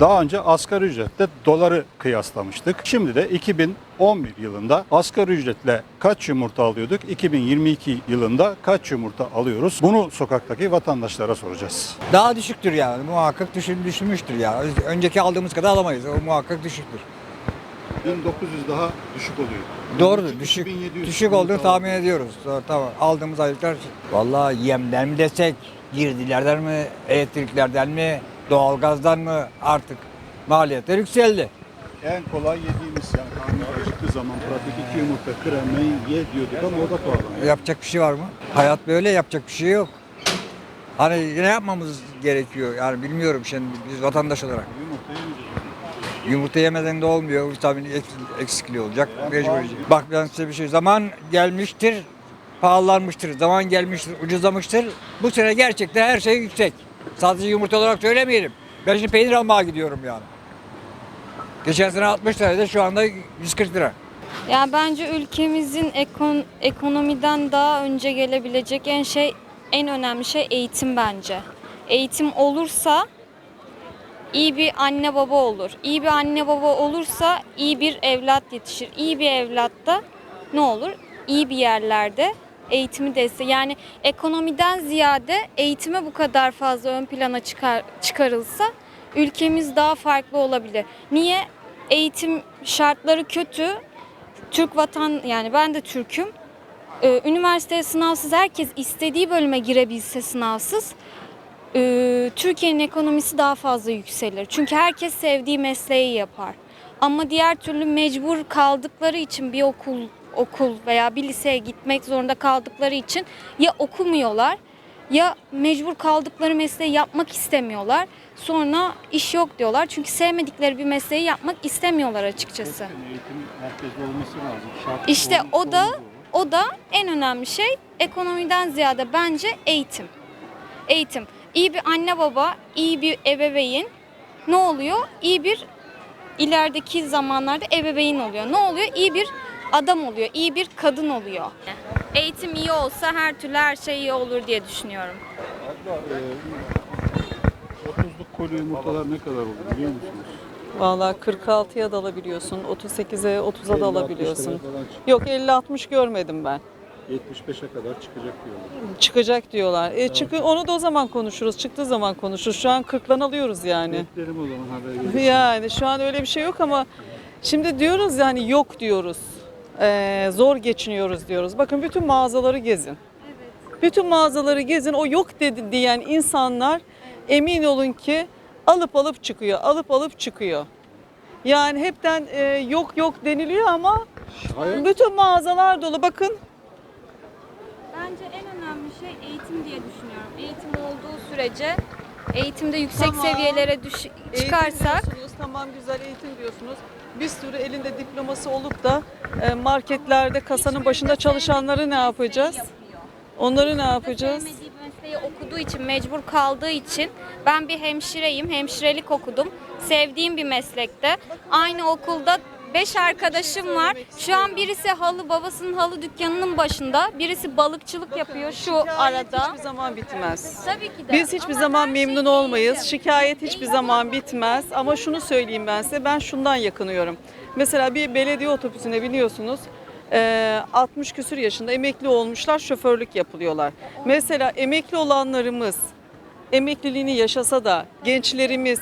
Daha önce asgari ücretle doları kıyaslamıştık. Şimdi de 2011 yılında asgari ücretle kaç yumurta alıyorduk? 2022 yılında kaç yumurta alıyoruz? Bunu sokaktaki vatandaşlara soracağız. Daha düşüktür yani. Muhakkak düşün, düşmüştür ya. Önceki aldığımız kadar alamayız. O muhakkak düşüktür. 1900 daha düşük oluyor. Doğrudur. Düşük, düşük olduğunu tahmin ediyoruz. Doğru, tamam. Aldığımız aylıklar. Vallahi yemden mi desek, girdilerden mi, elektriklerden mi, doğalgazdan mı artık maliyetler yükseldi. En kolay yediğimiz yani karnımız acıktığı zaman pratik iki yumurta kremayı ye diyorduk ama o da pahalı. Yapacak bir şey var mı? Hayat böyle yapacak bir şey yok. Hani ne yapmamız gerekiyor? Yani bilmiyorum şimdi biz vatandaş olarak. Yumurta yemeyeceğiz. Yumurta yemeden de olmuyor. Vitamin eks- eksikliği olacak. Mecbur. Bak ben size bir şey. Zaman gelmiştir. Pahalanmıştır. Zaman gelmiştir. Ucuzlamıştır. Bu sene gerçekten her şey yüksek. Sadece yumurta olarak söylemeyelim. Ben şimdi peynir almaya gidiyorum yani. Geçen sene 60 liraydı. Şu anda 140 lira. Ya bence ülkemizin ekon, ekonomiden daha önce gelebilecek en şey en önemli şey eğitim bence. Eğitim olursa iyi bir anne baba olur. İyi bir anne baba olursa iyi bir evlat yetişir. İyi bir evlat da ne olur? İyi bir yerlerde eğitimi destek. Yani ekonomiden ziyade eğitime bu kadar fazla ön plana çıkar, çıkarılsa ülkemiz daha farklı olabilir. Niye? Eğitim şartları kötü. Türk vatan yani ben de Türk'üm. Ee, üniversiteye sınavsız herkes istediği bölüme girebilse sınavsız e, Türkiye'nin ekonomisi daha fazla yükselir. Çünkü herkes sevdiği mesleği yapar. Ama diğer türlü mecbur kaldıkları için bir okul okul veya bir liseye gitmek zorunda kaldıkları için ya okumuyorlar ya mecbur kaldıkları mesleği yapmak istemiyorlar. Sonra iş yok diyorlar. Çünkü sevmedikleri bir mesleği yapmak istemiyorlar açıkçası. Eğitim merkezli olması lazım. Şart İşte olmuş o da o da en önemli şey ekonomiden ziyade bence eğitim. Eğitim. İyi bir anne baba, iyi bir ebeveyn ne oluyor? İyi bir ilerideki zamanlarda ebeveyn oluyor. Ne oluyor? İyi bir adam oluyor, iyi bir kadın oluyor. Eğitim iyi olsa her türlü her şey iyi olur diye düşünüyorum. E, 30'luk koli yumurtalar ne kadar olur biliyor musunuz? Valla 46'ya da alabiliyorsun, 38'e 30'a 50-60 da alabiliyorsun. falan Yok 50-60 görmedim ben. 75'e kadar çıkacak diyorlar. Çıkacak diyorlar. E, çıkı, onu da o zaman konuşuruz. Çıktığı zaman konuşuruz. Şu an 40'lan alıyoruz yani. Beklerim o zaman haber gelirse. Yani şu an öyle bir şey yok ama şimdi diyoruz yani yok diyoruz. Ee, zor geçiniyoruz diyoruz. Bakın bütün mağazaları gezin. Bütün mağazaları gezin. O yok dedi diyen insanlar emin olun ki alıp alıp çıkıyor. Alıp alıp çıkıyor. Yani hepten e, yok yok deniliyor ama Hayır. bütün mağazalar dolu. Bakın Bence en önemli şey eğitim diye düşünüyorum. Eğitim olduğu sürece eğitimde yüksek Tamam. seviyelere düş- Eğitim çıkarsak diyorsunuz, tamam güzel eğitim diyorsunuz. Bir sürü elinde diploması olup da e, marketlerde kasanın başında çalışanları ne yapacağız? Onları ne yapacağız? Mesleği okuduğu için, mecbur kaldığı için ben bir hemşireyim, hemşirelik okudum. Sevdiğim bir meslekte. Aynı okulda beş arkadaşım var. Şu an birisi halı, babasının halı dükkanının başında. Birisi balıkçılık yapıyor şu arada. hiçbir zaman bitmez. Tabii ki de. Biz hiçbir Ama zaman her şey memnun olmayız. eğitim. Şikayet hiçbir zaman bitmez. Ama şunu söyleyeyim ben size. Ben şundan yakınıyorum. Mesela bir belediye otobüsüne biniyorsunuz. eee, 60 küsür yaşında emekli olmuşlar, şoförlük yapılıyorlar. Mesela emekli olanlarımız emekliliğini yaşasa da gençlerimiz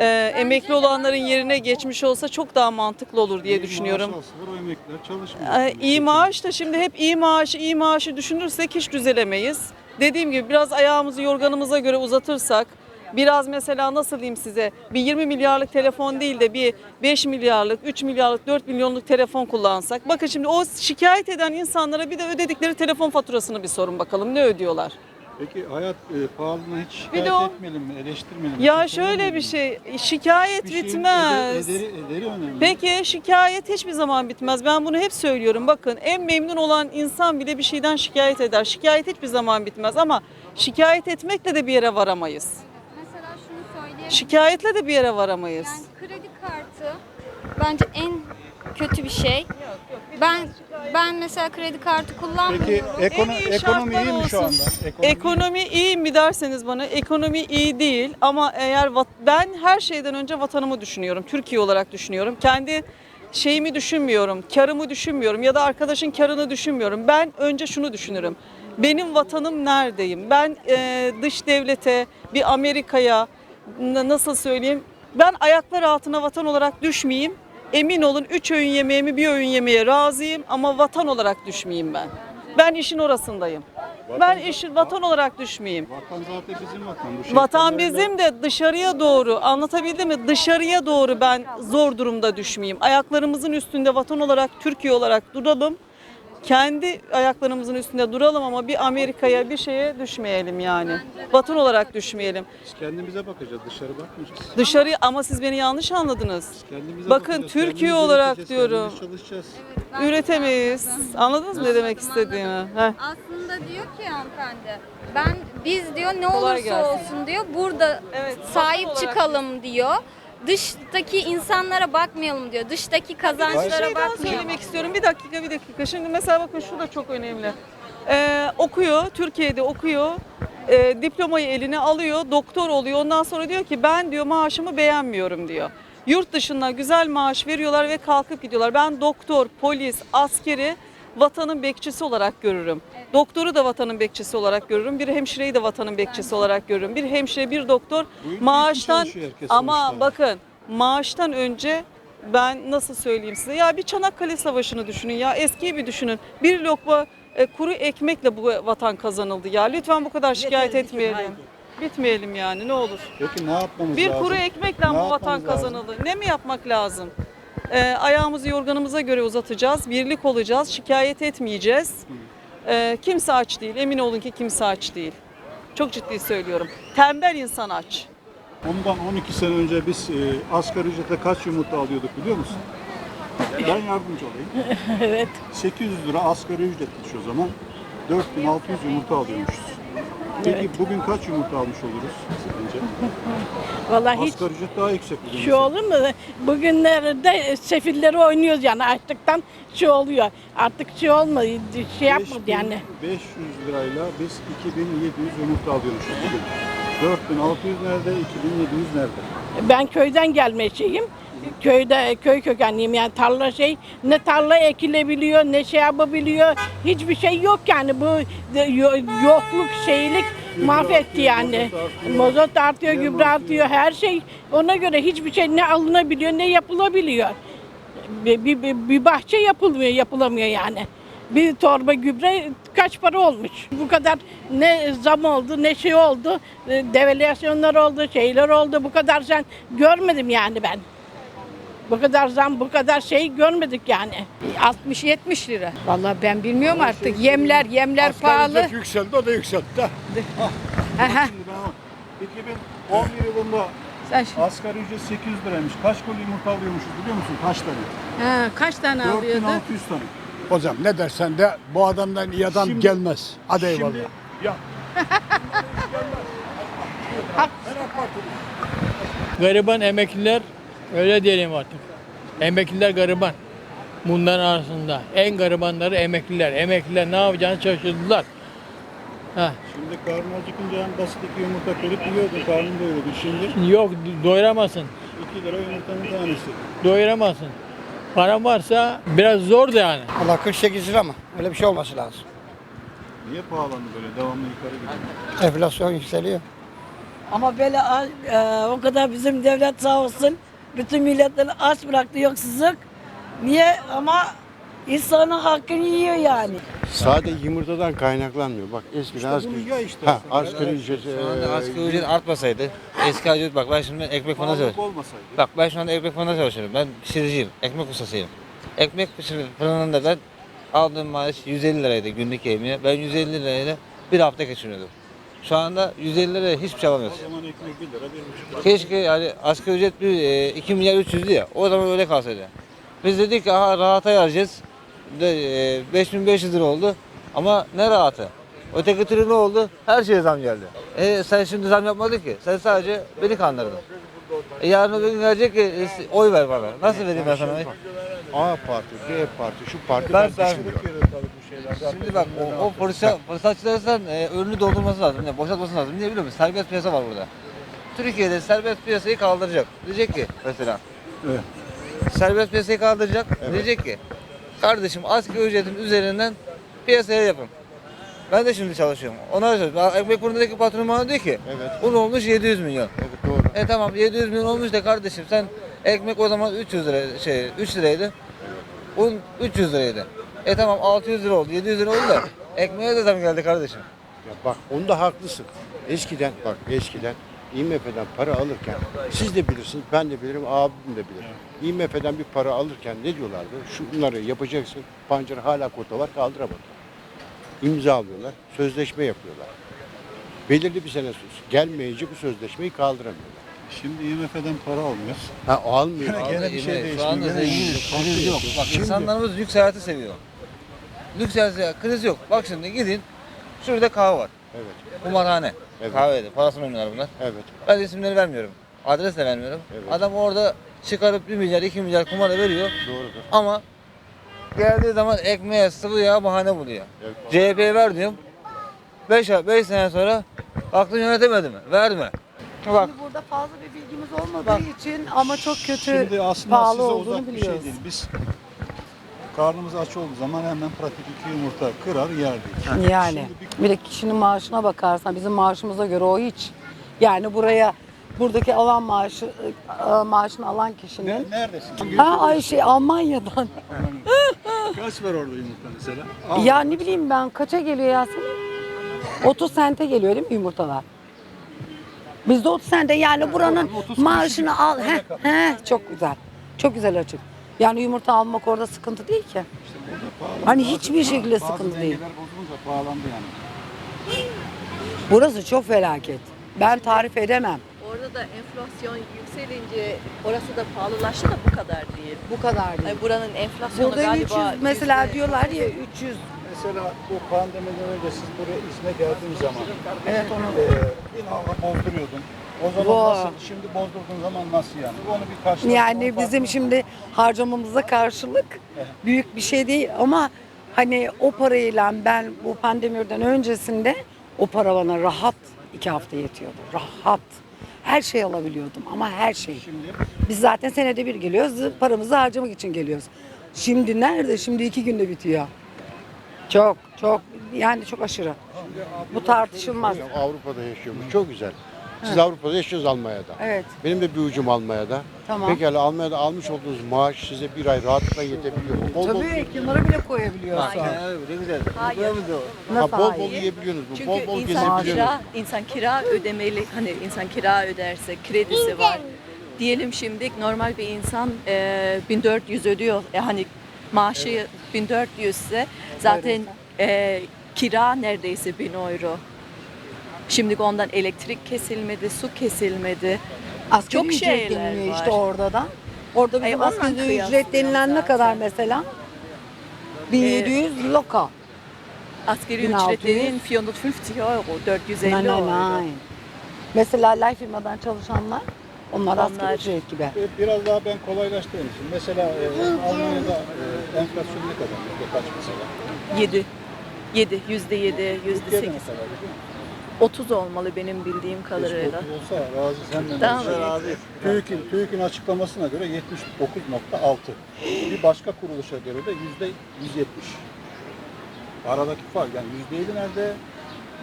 eee, emekli olanların yerine geçmiş olsa çok daha mantıklı olur diye İyi düşünüyorum. Maaş alsalar o emekliler çalışmıyor. Ee, iyi maaş da şimdi hep iyi maaşı iyi maaşı düşünürsek hiç düzelemeyiz. Dediğim gibi biraz ayağımızı yorganımıza göre uzatırsak biraz mesela nasıl diyeyim size bir 20 milyarlık telefon değil de bir 5 milyarlık, 3 milyarlık, 4 milyonluk telefon kullansak. Bakın şimdi o şikayet eden insanlara bir de ödedikleri telefon faturasını bir sorun bakalım ne ödüyorlar. Peki hayat e, pahalılığına hiç Bir şikayet de o- etmeyelim mi? Eleştirmeyelim mi? Ya şöyle bir şey şikayet Bir şeyin bitmez. Ederi, ederi önemli. Peki şikayet hiçbir zaman bitmez. Ben bunu hep söylüyorum. Bakın en memnun olan insan bile bir şeyden şikayet eder. Şikayet hiçbir zaman bitmez ama şikayet etmekle de bir yere varamayız. Mesela şunu söyleyebilirim. Şikayetle de bir yere varamayız. Yani kredi kartı bence en kötü bir şey. Ben ben mesela kredi kartı kullanmıyorum. Peki ekono- En iyi ekonomi şartlar iyi mi şu olsun. anda? Ekonomi iyi mi derseniz bana ekonomi iyi değil ama eğer vat- ben her şeyden önce vatanımı düşünüyorum. Türkiye olarak düşünüyorum. Kendi şeyimi düşünmüyorum, karımı düşünmüyorum ya da arkadaşın karını düşünmüyorum. Ben önce şunu düşünürüm. Benim vatanım neredeyim? Ben e, dış devlete, bir Amerika'ya n- nasıl söyleyeyim? Ben ayaklar altına vatan olarak düşmeyeyim. Emin olun 3 öğün yemeğimi bir öğün yemeye razıyım ama vatan olarak düşmeyeyim ben. Ben işin orasındayım. Ben işin vatan olarak düşmeyeyim. Vatan zaten bizim vatan. Bu Vatan bizim de dışarıya doğru anlatabildim mi? Dışarıya doğru ben zor durumda düşmeyeyim. Ayaklarımızın üstünde vatan olarak Türkiye olarak duralım. Kendi ayaklarımızın üstünde duralım ama bir Amerika'ya bir şeye düşmeyelim yani. Vatan olarak düşmeyelim. Biz kendimize bakacağız. Dışarı bakmayacağız. Dışarı ama siz beni yanlış anladınız. Kendimize Bakın, bakacağız, Türkiye kendimiz olarak üreteceğiz, diyorum. kendimiz çalışacağız. Üretemeyiz. Anladınız mı ne demek istediğimi? Heh. Aslında diyor ki hanımefendi ben biz diyor ne Kolay olursa gelsin. olsun diyor burada Evet, sahip olarak çıkalım diyor. Dıştaki insanlara bakmayalım diyor. Dıştaki Bir kazançlara şey daha bakmayalım. söylemek istiyorum. Bir dakika bir dakika. Şimdi mesela bakın şu da çok önemli. Ee, okuyor, Türkiye'de okuyor. Ee, diplomayı eline alıyor, doktor oluyor. Ondan sonra diyor ki ben diyor maaşımı beğenmiyorum diyor. Yurt dışında güzel maaş veriyorlar ve kalkıp gidiyorlar. Ben doktor, polis, askeri vatanın bekçisi olarak görürüm. Doktoru da vatanın bekçisi olarak görürüm. Bir hemşireyi de vatanın bekçisi olarak görürüm. Bir hemşire, bir doktor Bu ülke için maaştan ama sonuçta. bakın maaştan önce ben nasıl söyleyeyim size ya bir Çanakkale Savaşı'nı düşünün ya eskiyi bir düşünün. Bir lokma e, kuru ekmekle bu vatan kazanıldı ya. Lütfen bu kadar şikayet etmeyelim. Bitmeyelim yani ne olur. Peki ne yapmamız Bir lazım? kuru ekmekle Ne bu vatan lazım? kazanıldı. Ne mi yapmak lazım? Ee, ayağımızı yorganımıza göre uzatacağız. Birlik olacağız. Şikayet etmeyeceğiz. Ee, kimse aç değil. Emin olun ki kimse aç değil. Çok ciddi söylüyorum. Tembel insan aç. Ondan 12 sene önce biz e, asgari ücretle kaç yumurta alıyorduk biliyor musun? Ben yardımcı olayım. Evet. 800 lira asgari ücretmiş o zaman. 4600 yumurta alıyormuşuz. Peki bugün kaç yumurta almış oluruz sence? Vallahi hiç Asgari ücret daha yüksek bugün. şu olur mu? Bugünlerde sefilleri oynuyoruz yani açlıktan şu oluyor. Artık şey olmadı, şey yapmadı 5500 yani. lirayla biz 2700 yumurta alıyormuşuz bugün. 4600 nerede, 2700 nerede? Ben köyden gelme şeyim. Köyde köy kökenliyim yani tarla şey ne tarla ekilebiliyor ne şey yapabiliyor hiçbir şey yok yani bu yo- yokluk şeylik mahvetti yani. mazot artıyor, gübre artıyor. her şey ona göre hiçbir şey ne alınabiliyor ne yapılabiliyor. Bir, bir, bir- bir bahçe yapılmıyor yapılamıyor yani. Bir torba gübre kaç para olmuş? Bu kadar ne zam oldu ne şey oldu. e, Devalüasyonlar oldu, şeyler oldu. Bu kadar sen görmedim yani ben. Bu kadar zam, bu kadar şey görmedik yani. 60-70 lira. Vallahi ben bilmiyorum artık. Yemler, yemler pahalı. yükseldi, o da yükseltti. Aha. Şimdi ben 2011 yılında Sen şu- asgari ücret 800 liraymış. Kaç koli yumurta alıyormuşuz biliyor musun? Kaç tane? ha, kaç tane alıyordu? 4600 tane. Hocam ne dersen de bu adamdan iyi adam Şimdi- gelmez. Hadi eyvallah. Şimdi ya Gariban emekliler öyle diyelim artık. Emekliler gariban. Bunların arasında en garibanları emekliler. Emekliler ne yapacağını şaşırdılar. Ha, Şimdi karnı acıkınca en basit iki yumurta kırıp yiyordun, karnın doyuyordu. Şimdi yok doyuramazsın. 2 lira yumurtanın tanesi. Doyuramazsın. Paran varsa biraz zor da yani. Allah 48 lira mı? Öyle bir şey olması lazım. Niye pahalandı böyle devamlı yukarı gidiyor? Enflasyon yükseliyor. Ama böyle e, o kadar bizim devlet sağ olsun bütün milletleri aç bıraktı yoksuzluk. Niye? Ama insanın hakkını yiyor yani. Sadece yumurtadan kaynaklanmıyor. Bak eskiden İşte asgari, işte. ha, asgari ücret, Şu anda eee, asgari ücret artmasaydı, eski ücret bak ben şimdi ekmek Pahalılık çalışıyorum. Bak ben şu anda ekmek fırında çalışıyorum. Ben pişiriciyim, ekmek ustasıyım. Ekmek fırınında ben aldığım maaş 150 liraydı günlük yemeğe. Ben 150 lirayla bir hafta geçiniyordum. Şu anda 150 liraya hiçbir şey O zaman ekmek 1 lira, 1,5 lira. Keşke yani asgari ücret bir, e, 2 milyar 300'dü ya. O zaman öyle kalsaydı. Biz dedik ki aha rahata yarayacağız. De, e, 5500 lira oldu. Ama ne rahatı? Öteki türlü ne oldu? Her şeye zam geldi. E sen şimdi zam yapmadın ki. Sen sadece beni kandırdın. E yarın öbür gün gelecek ki e, oy ver bana. Nasıl vereyim ben sana? A parti, B parti, şu parti Ben- ben, ben-. Şimdi bak o, o fırsat, fırsatçıların e, önünü doldurması lazım. Yani boşaltması lazım. Niye biliyor musun? Serbest piyasa var burada. Türkiye'de serbest piyasayı kaldıracak. Diyecek ki mesela. Evet. Serbest piyasayı kaldıracak. Diyecek ki kardeşim asgari ücretin üzerinden piyasaya yapın. Ben de şimdi çalışıyorum. Ona çalışıyorum. Ekmek fırındaki patron bana diyor ki Evet. un olmuş 700 milyon. Evet doğru. E tamam 700 milyon olmuş da kardeşim sen ekmek o zaman 300 lira şey 3 liraydı. Un 300 liraydı. E tamam 600 lira oldu 700 lira oldu da ekmeğe de zam geldi kardeşim. Ya bak onda haklısın. Eskiden bak eskiden IMF'den para alırken siz de bilirsiniz ben de bilirim abim de bilir. IMF'den bir para alırken ne diyorlardı? Şunları yapacaksın. Pancar hala kota var kaldıramadı. İmza alıyorlar. Sözleşme yapıyorlar. Belirli bir sene sonra gelmeyince bu sözleşmeyi kaldıramıyorlar. Şimdi IMF'den para almıyoruz. Ha almıyor. Gene- gene bir şey Şu değişmiyor. anda Gene zenginiz, aynı. kriz yok. Bak Şimdi- insanlarımız hayatı seviyor. Lüks hayatı, kriz yok. Bak şimdi gidin, şurada kahve var. Evet. Kumarhane. Evet. Kahvede, parasını oynuyorlar bunlar. Evet. Ben isimleri vermiyorum. Adres de vermiyorum. Evet. Adam orada çıkarıp 1 milyar, 2 milyar kumara veriyor. Doğrudur. Ama geldiği zaman ekmeğe, sıvı yağa bahane buluyor. Evet. CHP'ye ver diyorum. 5 5 sene sonra aklını yönetemedi mi? Verme. Bak Şimdi burada fazla bir bilgimiz olmadığı için ama çok kötü Şimdi aslında pahalı size olduğunu uzak bir şey biliyoruz. değil. Biz karnımız aç olduğu zaman hemen pratik iki yumurta kırar yerdik. Yani Şimdi bir bir de kişinin maaşına bakarsan bizim maaşımıza göre o hiç. Yani buraya buradaki alan maaşı e, maaşını alan kişinin. Ne, neredesin? Ha ay şey Almanya'dan. Kaç var orada yumurta mesela? Al. Ya ne bileyim ben kaça geliyor Yasemin? 30 sente geliyor değil mi yumurtalar? Bizde 30 sente yani buranın 30 maaşını al. He, he, çok güzel. Çok güzel açık. Yani yumurta almak orada sıkıntı değil ki. Burada pahalı. Hani Bazı- hiçbir şekilde bazı sıkıntı değil. dengeler bozulunca pahalandı yani. Burası çok felaket. Ben tarif edemem. Orada da enflasyon yükselince orası da pahalılaştı da bu kadar değil. Bu kadar değil. Yani buranın enflasyonu Burada galiba 300 mesela yüzde- diyorlar ya 300. Mesela bu pandemiden önce siz buraya izne geldiğiniz zaman Evet onu. e, bin avro bozduruyordun. O zaman Vay. nasıl? Şimdi bozdurduğun zaman nasıl yani? Onu bir karşılaştırma Yani bizim şimdi harcamamıza karşılık büyük bir şey değil ama hani o parayla ben bu pandemiden öncesinde o para bana rahat iki hafta yetiyordu. Rahat. Her şey alabiliyordum ama her şey. Şimdi Biz zaten senede bir geliyoruz. Paramızı harcamak için geliyoruz. Şimdi nerede? Şimdi iki günde bitiyor. Çok çok yani çok aşırı. Bu tartışılmaz. Avrupa'da yaşıyormuş. Çok güzel. Siz Avrupa'da yaşıyorsunuz Almanya'da. Evet. Benim de bir ucum Almanya'da. Tamam. Pekala Almanya'da almış olduğunuz maaş size bir ay rahatlıkla yetebiliyor. Bol bol, Tabii kenara bile koyabiliyoruz. Aynen öyle ne güzel. Hayır. Nasıl ha, bol bol hayır? yiyebiliyorsunuz. Çünkü Bol bol insan gezebiliyorsunuz. kira, insan kira ödemeli. Hani insan kira öderse kredisi var. Diyelim şimdi normal bir insan e, 1400 ödüyor. E, hani maaşı 1400 ise zaten e, kira neredeyse 1000 euro. Şimdi ondan elektrik kesilmedi, su kesilmedi. Asgari Çok ücret şeyler deniliyor var. işte orada da. Orada Ay, bizim onunla asgari ücret denilen ne zaten. kadar mesela? 1700 loka. Asgari 1600. ücret dediğin 450 euro, 450 Nein, euro. nein, nein. Mesela life firmadan çalışanlar onlar, asgari Onlar- ücret gibi. e, biraz daha ben kolaylaştırayım için. Mesela e, Almanya'da e, enflasyon ne kadar? Yüzde kaç mesela? 7. 7, yüzde 7, yüzde Türkiye'de 8. ne kadar biliyor musun? 30 olmalı benim bildiğim kadarıyla. olsa razı senden Tamam. olsa. TÜİK'in, TÜİK'in açıklamasına göre 79.6. Bir başka kuruluşa göre de yüzde 170. Aradaki fark yani yüzde 50 nerede?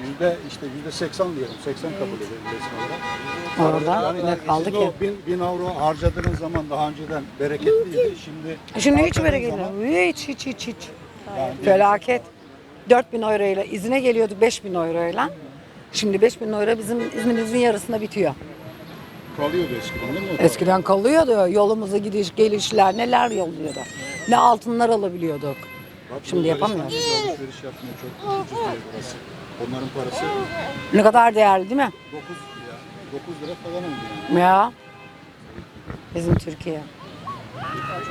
Yüzde işte yüzde 80 diyelim. 80 kabul edelim resim olarak. Orada ne kaldı ki? o bin, bin avro harcadığınız zaman daha önceden bereketliydi. Şimdi Şimdi hiç böyle zaman. Hiç hiç hiç hiç. yani Felaket. 4000 euroyla izine geliyorduk 5000 euroyla. Şimdi 5000 euro bizim izninizin yarısında bitiyor. kalıyordu eskiden değil mi? o? Eskiden kalıyordu. Yolumuza gidiş gelişler neler yolluyordu. Ne altınlar alabiliyorduk. Bak, Şimdi yapamıyoruz. İstanbul'da Alışveriş yapmıyor çok ucuz değil burası. Onların parası Ne kadar değerli değil mi? 9 ya 9 lira falan oldu yani. Ya. Bizim Türkiye.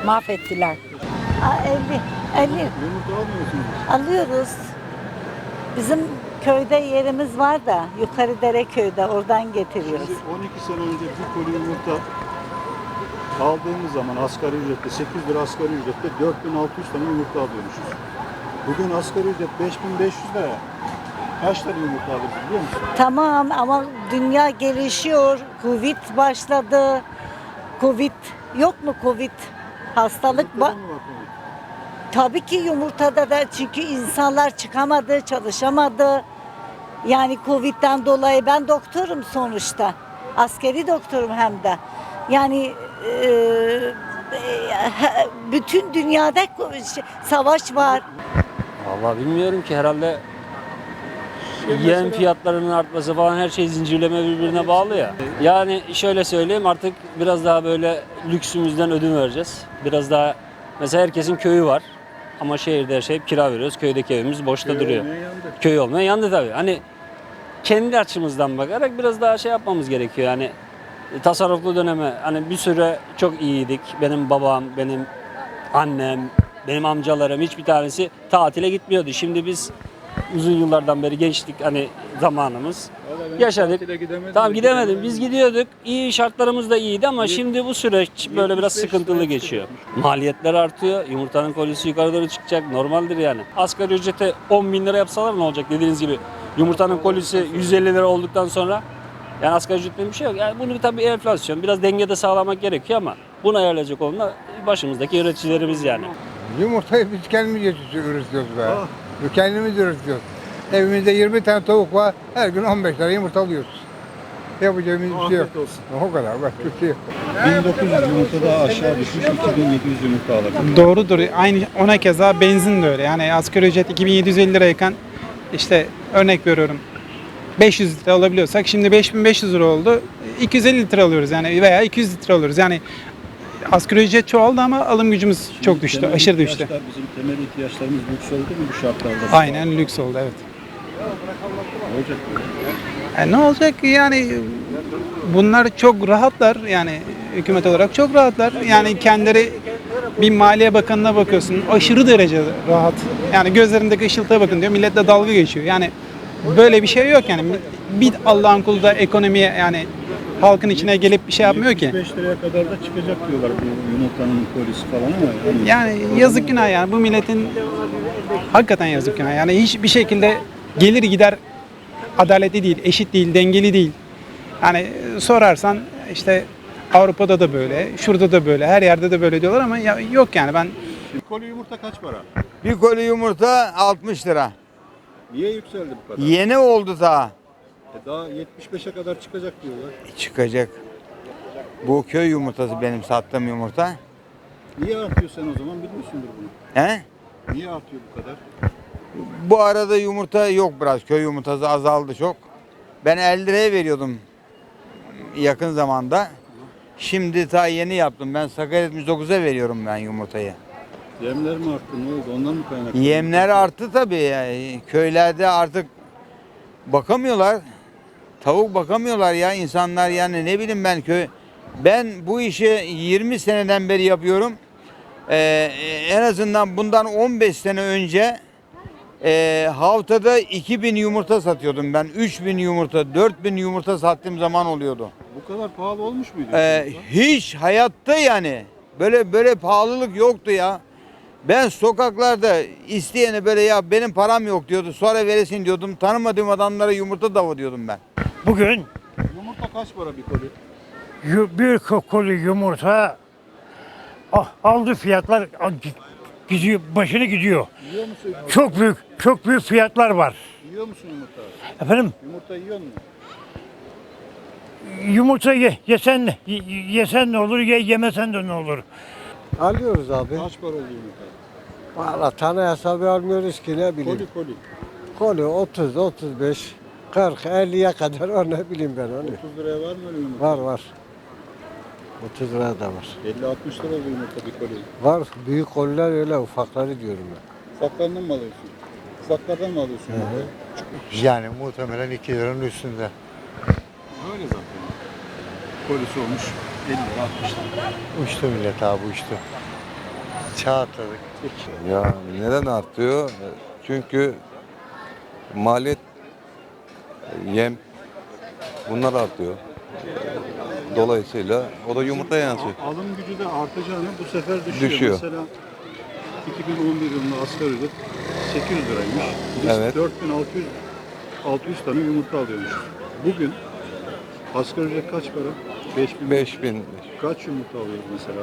Mahvettiler. 50, 50 Yumurta almıyorsunuz. alıyoruz. Bizim köyde yerimiz var da yukarı dere köyde oradan getiriyoruz. Şimdi 12 sene önce bir koli yumurta aldığımız zaman asgari ücretle 8 lira asgari ücretle 4600 tane yumurta alıyormuşuz. Bugün asgari ücret 5500 lira. Kaç tane yumurta alırız biliyor musun? Tamam ama dünya gelişiyor. Covid başladı. Covid yok mu Covid? Hastalık Yumurtada mı var Covid? Tabii ki yumurtada da çünkü insanlar çıkamadı, çalışamadı. Yani Covid'den dolayı ben doktorum sonuçta. Askeri doktorum hem de. Yani e, e, bütün dünyada savaş var. Vallahi bilmiyorum ki herhalde yem fiyatlarının artması falan her şey zincirleme birbirine bağlı ya. Yani şöyle söyleyeyim artık biraz daha böyle lüksümüzden ödün vereceğiz. Biraz daha mesela herkesin köyü var. Ama şehirde her şey kira veriyoruz. Köydeki evimiz boşta Köy duruyor. olmaya yandı. Köy olmaya yandı tabii. Hani kendi açımızdan bakarak biraz daha şey yapmamız gerekiyor. Yani tasarruflu döneme hani bir süre çok iyiydik. Benim babam, benim annem, benim amcalarım hiçbir tanesi tatile gitmiyordu. Şimdi biz uzun yıllardan beri gençlik hani zamanımız yaşadık. gidemedim Tamam de gidemedim. Biz gidiyorduk. İyi şartlarımız da iyiydi ama şimdi bu süreç böyle biraz 75 sıkıntılı geçiyor. Maliyetler artıyor. Yumurtanın kolisi yukarı doğru çıkacak. Normaldir yani. Asgari ücrete 10 bin lira yapsalar ne olacak dediğiniz gibi. Yumurtanın kolisi 150 lira olduktan sonra yani asgari ücretle bir şey yok. Yani bunu tabii enflasyon biraz dengede sağlamak gerekiyor ama bunu ayarlayacak olan da başımızdaki yöneticilerimiz yani. Yumurtayı biz kendimiz üretiyoruz be. Kendimiz üretiyoruz. Evimizde 20 tane tavuk var. Her gün 15 tane yumurta alıyoruz. Yapacağımız bir şey yok. Olsun. O kadar başka bir şey yok. 1900 yumurta daha aşağı düşmüş 2700 yumurta alabilir. Doğrudur. Aynı ona keza benzin de öyle. Yani asgari ücret 2750 lirayken işte örnek veriyorum 500 litre alabiliyorsak şimdi 5500 lira oldu. 250 litre alıyoruz yani veya 200 litre alıyoruz. Yani asgari ücret çoğaldı ama alım gücümüz çok düştü. Aşırı düştü. Bizim temel ihtiyaçlarımız lüks oldu mu bu şartlarda? Aynen lüks oldu evet. Ne olacak? E ne olacak yani bunlar çok rahatlar yani hükümet olarak çok rahatlar. Yani kendileri bir maliye bakanına bakıyorsun aşırı derece rahat. Yani gözlerindeki ışıltıya bakın diyor milletle dalga geçiyor. Yani böyle bir şey yok yani bir Allah'ın kulu da ekonomiye yani halkın içine gelip bir şey yapmıyor ki. 75 liraya kadar da çıkacak diyorlar bu yumurtanın kolisi falan ama. Yani Yani yazık günah yani bu milletin hakikaten yazık günah. Yani hiçbir şekilde gelir gider adaletli değil, eşit değil, dengeli değil. Yani sorarsan işte Avrupa'da da böyle, şurada da böyle, her yerde de böyle diyorlar ama ya yok yani ben Bir koli yumurta kaç para? Bir koli yumurta 60 lira. Niye yükseldi bu kadar? Yeni oldu daha. E daha 75'e kadar çıkacak diyorlar. Çıkacak. Bu köy yumurtası benim sattığım yumurta. Niye artıyor sen o zaman bilmiyorsundur bunu. He? Niye artıyor bu kadar? Bu arada yumurta yok biraz. Köy yumurtası azaldı çok. Ben 50 liraya veriyordum yakın zamanda. Şimdi ta yeni yaptım. Ben Sakarya 79'a veriyorum ben yumurtayı. Yemler mi arttı ne oldu ondan mı kaynaklı? Yemler arttı tabii. Yani köylerde artık bakamıyorlar. Tavuk bakamıyorlar ya insanlar yani ne bileyim ben köy. Ben bu işi 20 seneden beri yapıyorum. Ee, en azından bundan 15 sene önce e, haftada 2000 yumurta satıyordum ben. 3000 yumurta, 4000 yumurta sattığım zaman oluyordu. Bu kadar pahalı olmuş muydu? Yumurta? hiç hayatta yani böyle böyle pahalılık yoktu ya. Ben sokaklarda isteyene böyle ya benim param yok diyordu. Sonra veresin diyordum. Tanımadığım adamlara yumurta dağıtıyordum ben. Bugün Yumurta kaç para bir koli? yu- bir koli yumurta ah, aldı fiyatlar ah, gidiyor, başını gidiyor. Yiyor musun? Çok büyük, çok büyük fiyatlar var. Yiyor musun yumurta? Efendim Yumurta yiyor musun? yumurta ye, yesen, ye- yesen ne olur, ye, yemesen de ne olur. Alıyoruz abi. Kaç para oluyor yumurta? Valla tane hesabı almıyoruz ki ne bileyim. Koli koli. Koli 30, 35, 40, 50'ye kadar o ne bileyim ben onu. 30 liraya var mı öyle yumurta? Var var. 30 lira da var. 50-60 lira yumurta bir koli. Var. Büyük koliler öyle ufakları diyorum ben. Ufaklarından mı alıyorsun? Ufaklardan mı alıyorsun yumurtayı? Yani muhtemelen 2 liranın üstünde. Öyle zaten. Kolisi olmuş 50 lira 60 lira. Uçtu millet abi uçtu. Çağ atladık. Ya neden artıyor? Çünkü maliyet, yem bunlar artıyor. Dolayısıyla o da yumurtaya yansıyor. Alım gücü de artacağını bu sefer düşüyor. Düşüyor. Mesela 2011 yılında asgari ücret 800 liraymış. Biz Evet. 4600 600 tane yumurta alıyormuşuz. Bugün asgari ücret kaç para? 5000. 5000 Kaç yumurta alıyoruz mesela?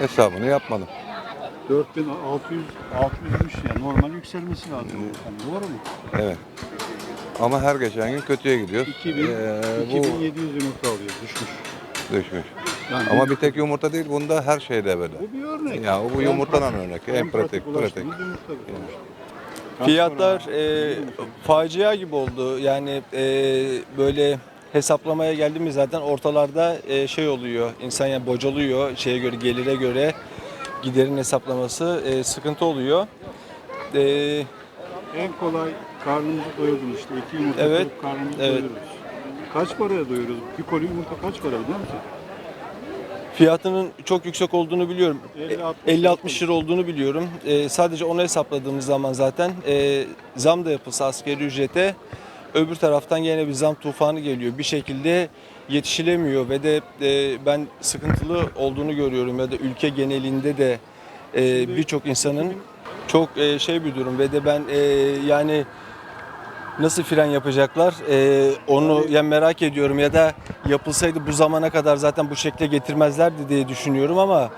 hesabını yapmadım. 4600 600'müş yani normal yükselmesi lazım. Yani doğru mu? Evet. Ama her geçen gün kötüye gidiyor. 2000, Ee, 2700 yumurta alıyoruz düşmüş. Düşmüş. Yani Ama bir tek yumurta değil, bunda her şeyde böyle. Bu bir örnek. Ya bu yumurtadan örnek. en En pratik, pratik. Fiyatlar e, facia gibi oldu. Yani e, böyle hesaplamaya geldiğimiz zaten ortalarda e, şey oluyor. İnsan yani bocalıyor şeye göre gelire göre giderin hesaplaması e, sıkıntı oluyor. E, En kolay karnımızı doyurdunuz işte. iki yumurta Evet, karnımızı evet. doyururuz. Kaç paraya doyuruyoruz? Bir koli yumurta kaç para biliyor musun? fiyatının çok yüksek olduğunu biliyorum. 50-60 50-60 lira olduğunu biliyorum. E, sadece onu hesapladığımız zaman zaten e, zam da yapılsa askeri ücrete öbür taraftan yine bir zam tufanı geliyor. Bir şekilde yetişilemiyor ve de e, ben sıkıntılı olduğunu görüyorum ya da ülke genelinde de e, birçok insanın çok e, şey bir durum ve de ben e, yani nasıl fren yapacaklar e, onu ya merak ediyorum ya da yapılsaydı bu zamana kadar zaten bu şekle getirmezlerdi diye düşünüyorum ama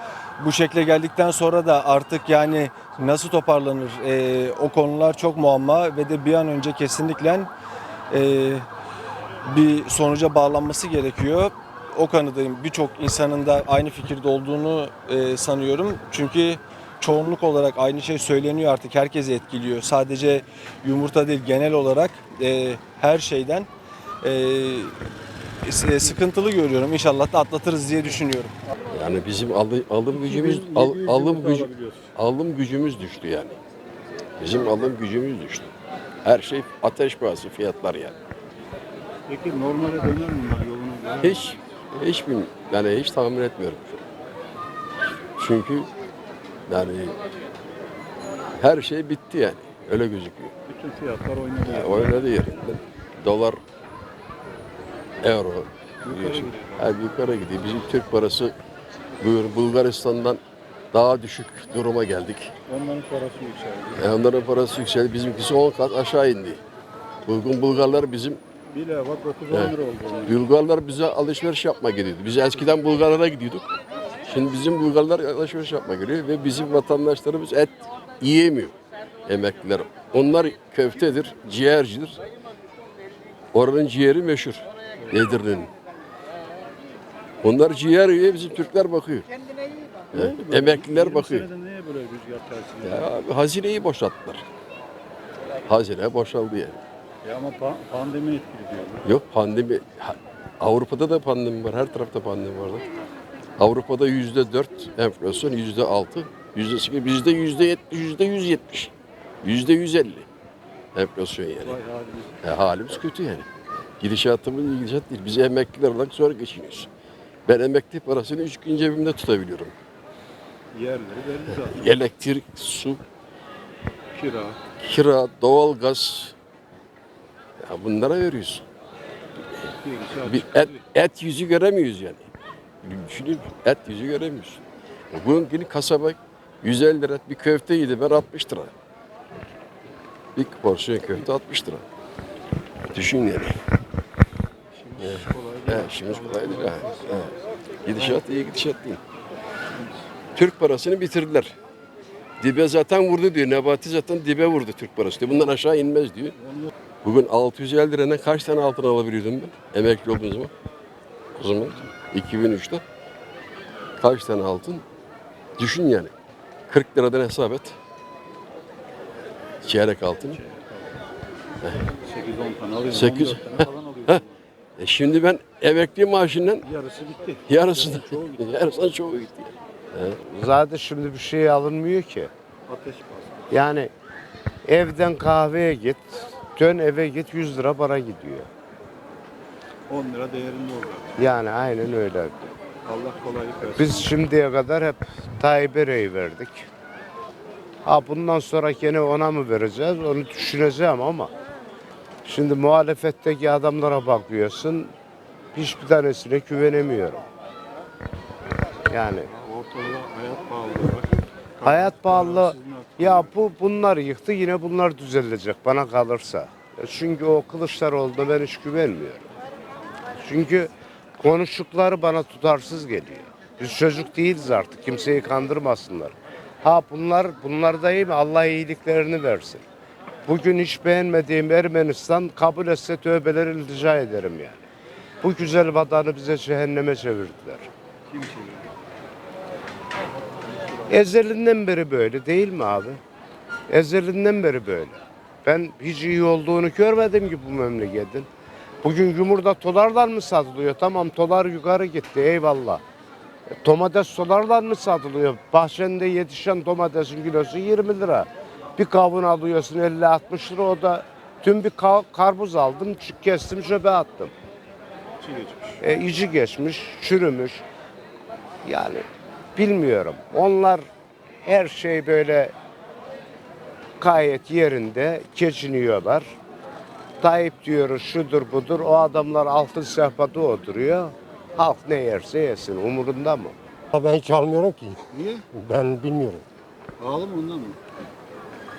bu şekle geldikten sonra da artık yani nasıl toparlanır E, o konular çok muamma ve de bir an önce kesinlikle e, bir sonuca bağlanması gerekiyor. O kanıdayım. Birçok insanın da aynı fikirde olduğunu e, sanıyorum. Çünkü çoğunluk olarak aynı şey söyleniyor artık. Herkesi etkiliyor. Sadece yumurta değil genel olarak e, her şeyden e, s- sıkıntılı görüyorum. İnşallah da atlatırız diye düşünüyorum. Yani bizim alı- alım gücümüz 2700 al- alım gücü alım gücümüz düştü yani. Bizim alım gücümüz düştü. Her şey ateş pahası fiyatlar yani. Peki normale döner mi bunlar yoluna göre? Hiç hiç yani hiç tahmin etmiyorum. Çünkü yani her şey bitti yani. Öyle gözüküyor. Bütün fiyatlar oynadı. Yani oynadı yerinde. Dolar, euro biliyorsun. Her yukarı gidiyor. Bizim Türk parası buyur Bulgaristan'dan daha düşük duruma geldik. Onların parası yükseldi. E onların parası yükseldi. Bizimkisi 10 kat aşağı indi. Bugün Bulgarlar bizim lira bak 30 Evet. lira oldu. Bulgarlar bize alışveriş yapma gidiyordu. Biz eskiden Bulgarlara gidiyorduk. Şimdi bizim Bulgarlar alışveriş yapma geliyor ve bizim vatandaşlarımız et yiyemiyor. Emekliler. Onlar köftedir, ciğercidir. Oranın ciğeri meşhur. Edirne'nin. Onlar ciğer yiyor, bizim Türkler bakıyor. Evet, Emekliler 20 bakıyor. neye böyle rüzgar tersine? Ya abi, hazineyi boşalttılar. Hazine boşaldı yani. Ya ama pa- pandemi etkili diyorlar. Yok pandemi. Ha- Avrupa'da da pandemi var. Her tarafta pandemi var. da. Avrupa'da yüzde dört enflasyon, yüzde altı, yüzde sekiz, bizde yüzde yetmiş, yüzde yüz yetmiş, yüzde yüz elli enflasyon yani. Vay halimiz. E, halimiz kötü yani. Gidişatımız gidişat değil. Biz emekliler olarak zor geçiniyoruz. Ben emekli parasını üç gün cebimde tutabiliyorum. Yerleri belli zaten. Elektrik, su, Kira. kira, doğalgaz. Ya bunlara veriyoruz. Bir et, et yüzü göremiyoruz yani. Düşünün et yüzü göremiyoruz. Bugün günü kasaba 150 lira bir köfte yedi ben 60 lira. Bir porsiyon köfte 60 lira. Düşün yani. Evet. Evet, işimiz kolay değil. ha. Gidişat iyi gidişat değil. Türk parasını bitirdiler. Dibe zaten vurdu diyor. Nebati zaten dibe vurdu Türk parası diyor. Bundan aşağı inmez diyor. Bugün 650 liraya kaç tane altın alabiliyordum ben? Emekli olduğum zaman. O zaman 2003'te. Kaç tane altın? Düşün yani. 40 liradan hesap et. Çeyrek altın. 8-10 tane alıyorum. Sekiz- 14 tane falan alıyorum. Heh. E şimdi ben emekli maaşından Yarısı bitti. yarısını, Çoğu gitti. yarısından çoğu gitti. Zaten şimdi bir şey alınmıyor ki. Ateş bastı. Yani evden kahveye git, dön eve git 100 lira para gidiyor. 10 lira değerinde oldu. Yani aynen öyle. Allah kolaylık versin. Biz şimdiye kadar hep Tayyip'e rey verdik. Ha bundan sonra gene ona mı vereceğiz onu düşüneceğim ama şimdi muhalefetteki adamlara bakıyorsun hiçbir tanesine güvenemiyorum. Yani Ortada hayat var. hayat pahalılığı ya bu bunlar yıktı yine bunlar düzelecek bana kalırsa. Ya Çünkü o Kılıçdaroğlu'na ben hiç güvenmiyorum. Çünkü konuştukları bana tutarsız geliyor. Biz çocuk değiliz artık. Kimseyi kandırmasınlar. Ha bunlar bunlar da iyi mi? Allah iyiliklerini versin. Bugün hiç beğenmediğim Ermenistan kabul etse tövbeleri iltica ederim yani. Bu güzel vatanı bize cehenneme çevirdiler. Kim çeviriyor? Ezelinden beri böyle değil mi abi? Ezelinden beri böyle. Ben hiç iyi olduğunu görmedim ki bu memleketin. Bugün yumurta dolardan mı satılıyor? Tamam dolar yukarı gitti eyvallah. E, Domates dolardan mı satılıyor? Bahçende yetişen domatesin kilosu 20 lira. Bir kavun alıyorsun 50-60 lira o da tüm bir ka- karpuz aldım kestim çöpe attım. İçi geçmiş. E, içi geçmiş, çürümüş. Yani bilmiyorum. Onlar her şey böyle gayet yerinde geçiniyorlar. Tayyip diyoruz şudur budur. O adamlar altın sehpada oturuyor. Halk ne yerse yesin. Umurunda mı? Ben hiç almıyorum ki. Niye? Ben bilmiyorum. Pahalı mı ondan mı?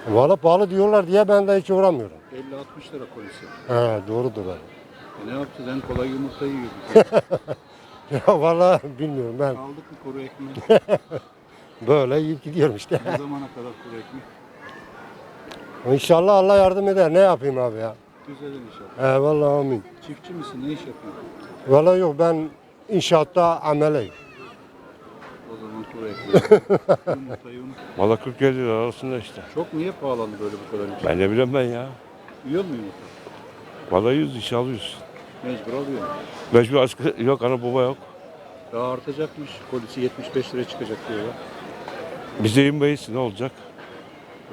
Valla pahalı diyorlar diye ben de hiç uğramıyorum. 50-60 lira kolisi. He doğrudur ben. E ne yapacağız? En kolay yumurtayı yiyorduk. Ya valla bilmiyorum ben. Aldık mı kuru ekmek? Böyle yiyip gidiyorum işte. ne zamana kadar kuru ekmek? İnşallah Allah yardım eder. Ne yapayım abi ya? Güzel inşallah. He valla amin. Çiftçi misin? Ne iş yapıyorsun? Valla yok ben inşaatta ameleyim. O zaman kuru ekmek. Yumurtayı unut. Valla 40 lira arasında işte. Çok niye pahalandı böyle bu kadar? Ben ne bileyim ben ya. Yiyor mu yumurta? Valla 100 iş alıyoruz. Mecbur alıyor. Mecbur askı yok ana baba yok. Daha artacakmış. Kolisi 75 liraya çıkacak diyorlar. Biz de yemeyiz ne olacak?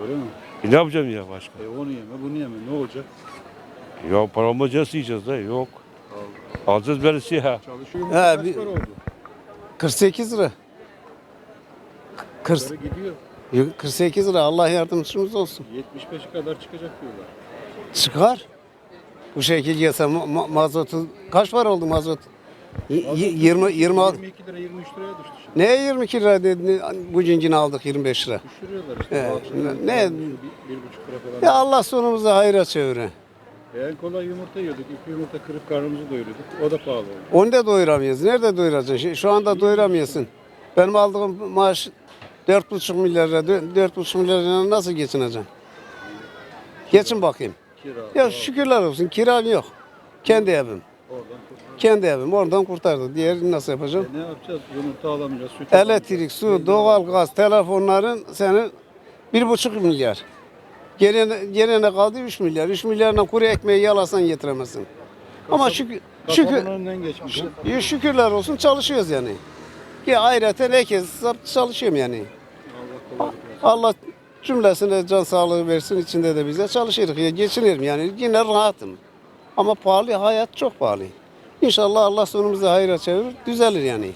Öyle mi? E ne yapacağım ya başka? E onu yeme, bunu yeme. Ne olacak? Ya paramız nasıl yiyeceğiz da yok. Alacağız birisi ya. Çalışıyor mu? He, Kaç bir- para oldu? 48 lira. Para gidiyor. 48 lira Allah yardımcımız olsun. 75'e kadar çıkacak diyorlar. Çıkar. Bu şekil yasa ma- ma- mazotu kaç para oldu mazot? Y- y- 20 26 22 lira 23 liraya düştü şimdi. ne 22 lira dedi bugünkini aldık 25 lira. Düşürüyorlar işte. Bu akşam ne- Bir, bir buçuk lira falan. Ya Allah sonumuzu hayra çevirir. En kolay yumurta yiyorduk. İki yumurta kırıp karnımızı doyuruyorduk. O da pahalı oldu. Onu da doyuramıyoruz. Nerede doyuracaksın? Şu- anda doyuramıyorsun. Benim aldığım maaş 4,5 milyar lira. 4,5 milyar lira nasıl geçineceksin? Geçin bakayım. Kira. Ya şükürler olsun kiram yok. Kendi evim. Oradan kurtardık. Kendi evim oradan kurtardı. Diğerini nasıl yapacağım? E, ne yapacağız? Yumurta alamayacağız. Süt alamayacağız. Elektrik, su, doğalgaz, telefonların senin bir buçuk milyar. Geriye, geriye ne kaldı? 3 milyar. 3 milyarla kuru ekmeği yalasan getiremezsin. Ama şükür, şükür, önünden geçmiş. Ya şükürler olsun çalışıyoruz yani. Ki ayrıca herkes çalışıyorum yani. Allah cümlesine can sağlığı versin içinde de bize çalışırız. Ya geçinirim yani yine rahatım. Ama pahalı hayat çok pahalı. İnşallah Allah sonumuzu hayra çevirir düzelir yani.